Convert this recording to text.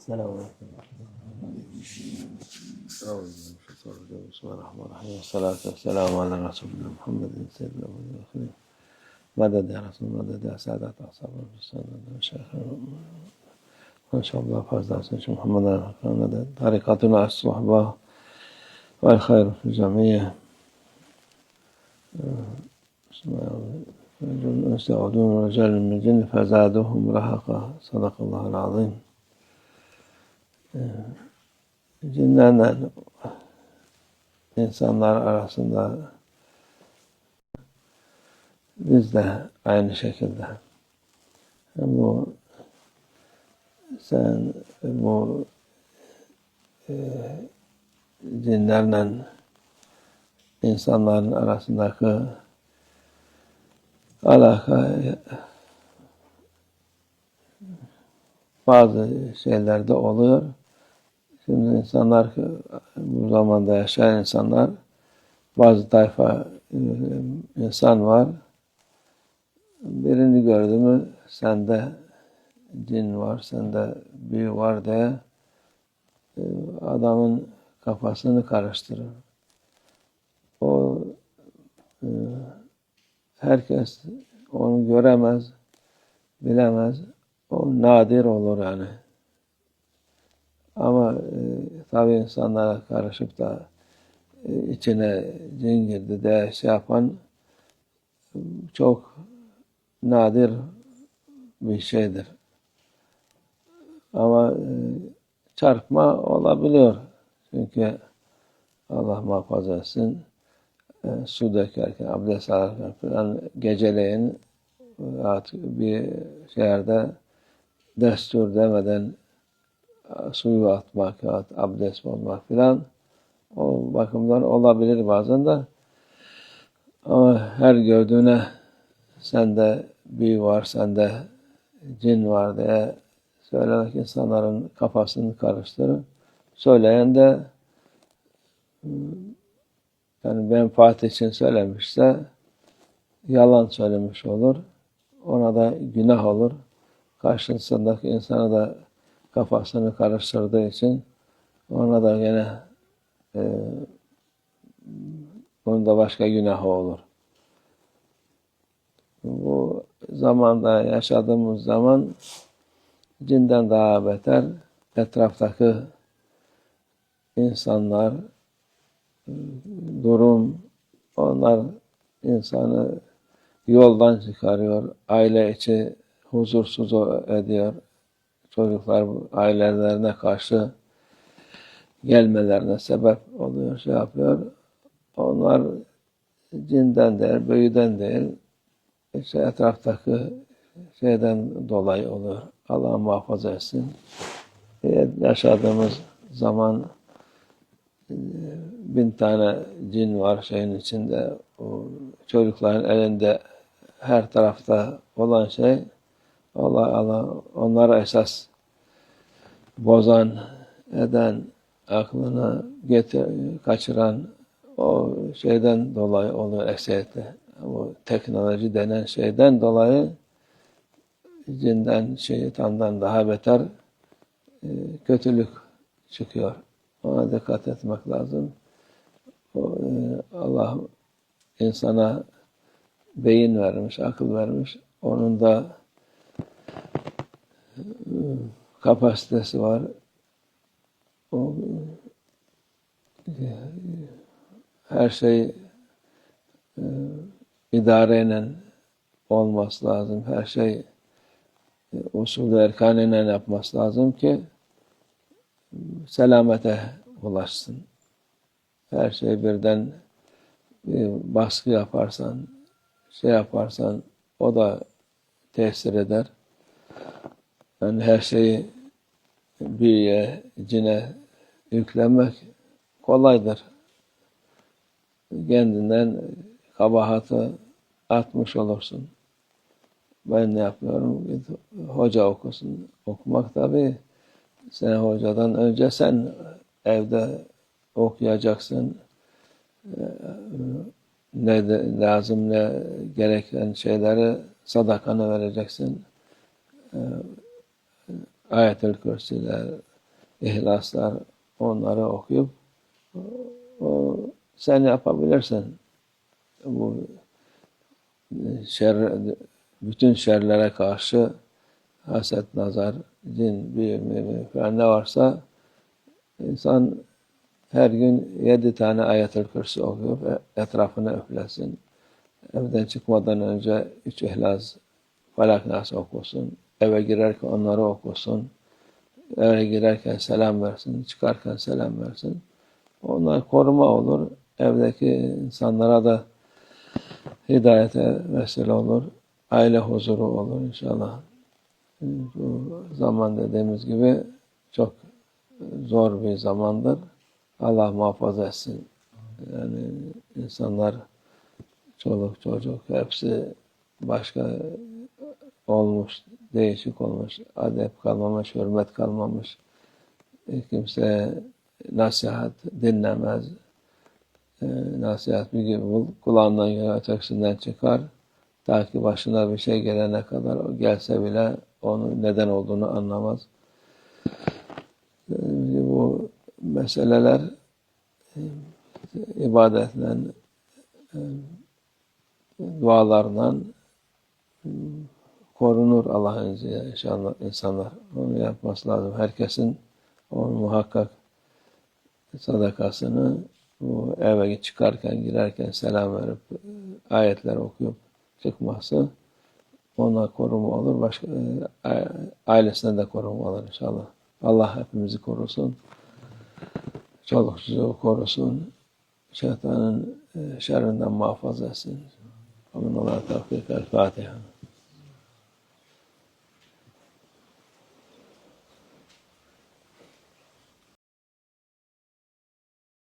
السلام عليكم بسم الله. الرحمن الرحيم والصلاة والسلام على رسولنا محمد سيد الأولين والآخرين. مدد يا رسول مدد يا سادة أصحاب السنة شيخنا إن شاء الله فاز شيخ محمد مدد طريقتنا الصحبة والخير في الجميع. يستعودون رجال من الجن فزادوهم رهقا صدق الله العظيم. Cinlerle insanlar arasında biz de aynı şekilde bu sen bu e, cinlerle insanların arasındaki alaka bazı şeylerde oluyor. Şimdi insanlar bu zamanda yaşayan insanlar bazı tayfa e, insan var. Birini gördü mü sende cin var, sende büyü var diye e, adamın kafasını karıştırır. O e, herkes onu göremez, bilemez. O nadir olur yani. Ama e, tabii insanlara karışıp da e, içine cin girdi de şey yapan e, çok nadir bir şeydir. Ama e, çarpma olabiliyor. Çünkü Allah muhafaza etsin e, su dökerken, abdest alırken falan geceleyin artık bir şehirde destur demeden suyu atmak, abdest olmak filan o bakımdan olabilir bazen de. Ama her gördüğüne sende büyü var, sende cin var diye söylemek insanların kafasını karıştırır. Söyleyen de yani menfaat için söylemişse yalan söylemiş olur. Ona da günah olur. Karşısındaki insana da kafasını karıştırdığı için ona da yine e, bunun da başka günahı olur. Bu zamanda yaşadığımız zaman cinden daha beter etraftaki insanlar durum onlar insanı yoldan çıkarıyor. Aile içi huzursuz ediyor çocuklar ailelerine karşı gelmelerine sebep oluyor, şey yapıyor. Onlar cinden değil, büyüden değil, işte etraftaki şeyden dolayı oluyor. Allah muhafaza etsin. Yaşadığımız zaman e, bin tane cin var şeyin içinde. O çocukların elinde her tarafta olan şey Allah Allah onlara esas bozan, eden, aklını getir, kaçıran o şeyden dolayı oluyor ekseriyetle. Bu teknoloji denen şeyden dolayı cinden, şeytandan daha beter e, kötülük çıkıyor. Ona dikkat etmek lazım. E, Allah insana beyin vermiş, akıl vermiş. Onun da kapasitesi var. O her şey e, idareyle olması lazım. Her şey e, usul erkanıyla yapması lazım ki selamete ulaşsın. Her şey birden e, baskı yaparsan, şey yaparsan o da tesir eder. Yani her şeyi büyüye, cine yüklenmek kolaydır. Kendinden kabahatı atmış olursun. Ben ne yapıyorum? Hoca okusun. Okumak tabi sen hocadan önce sen evde okuyacaksın. Ne de, lazım ne gereken şeyleri sadakanı vereceksin ayet-el kürsüler, ihlaslar onları okuyup o, sen yapabilirsin. Bu şer, bütün şerlere karşı haset, nazar, cin, büyü, falan ne varsa insan her gün yedi tane ayet-ül kürsü okuyup e- etrafını öflesin. Evden çıkmadan önce üç ihlas, falak okusun. Eve girerken onları okusun. Eve girerken selam versin, çıkarken selam versin. Onlar koruma olur. Evdeki insanlara da hidayete vesile olur. Aile huzuru olur inşallah. Bu zaman dediğimiz gibi çok zor bir zamandır. Allah muhafaza etsin. Yani insanlar çoluk çocuk hepsi başka olmuş, değişik olmuş, adep kalmamış, hürmet kalmamış. E, Kimse nasihat dinlemez. E, nasihat bir gibi bul, kulağından gelen ötekisinden çıkar. Ta ki başına bir şey gelene kadar o gelse bile onun neden olduğunu anlamaz. E, Bu meseleler e, ibadetle, dualarla korunur Allah'ın izniyle inşallah insanlar. Onu yapması lazım. Herkesin onun muhakkak sadakasını bu eve çıkarken girerken selam verip e, ayetler okuyup çıkması ona koruma olur. Başka e, ailesine de koruma olur inşallah. Allah hepimizi korusun. Çoluk çocuğu korusun. Şeytanın e, şerrinden muhafaza etsin. Amin. Allah tevfik. El Fatiha.